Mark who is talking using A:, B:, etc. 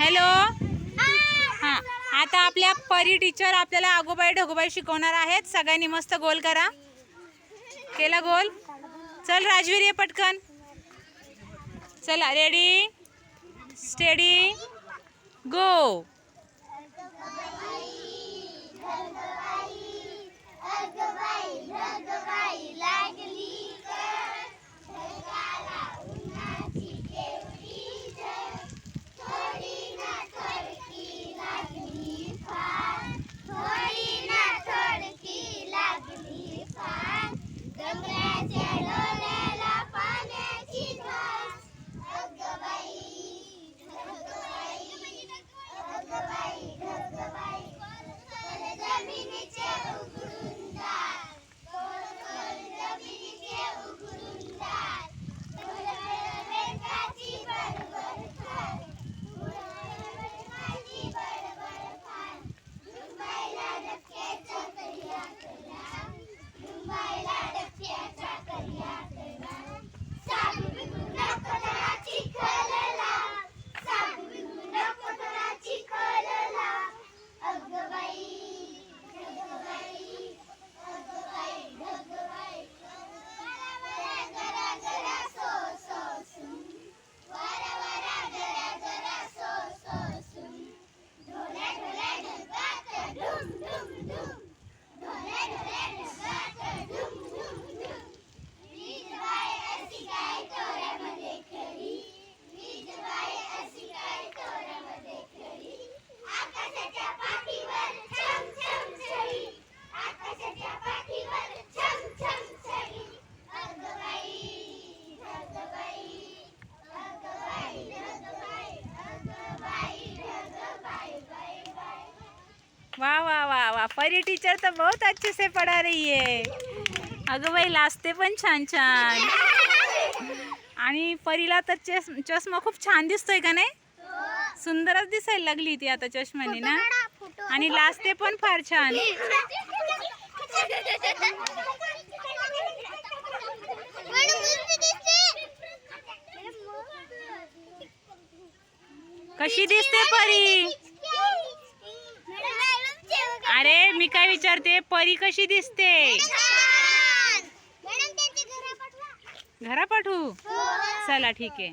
A: Hello. हां आता आपल्या परी टीचर आपल्याला आगोबाई ढगोबाई शिकवणार आहेत. सगळ्यांनी मस्त गोल करा. केला गोल? चल राजवीर ये पटकन. चला रेडी स्टेडी गो वाह वाह वाह वाह परी टीचर तर बहुत अच्छे से पढ़ा रही है. अगं बाई लाजते पण छान छान. आणि परीला तर चेस चष्मा खूप छान दिसतोय का नाही? सुंदरच दिसायला लागली ती आता चष्म्याने ना? आणि लाजते पण फार छान. कशी दिसते परी? अरे मी काय विचारते? परी कशी दिसते? घरा पाठवू. चला ठीक आहे.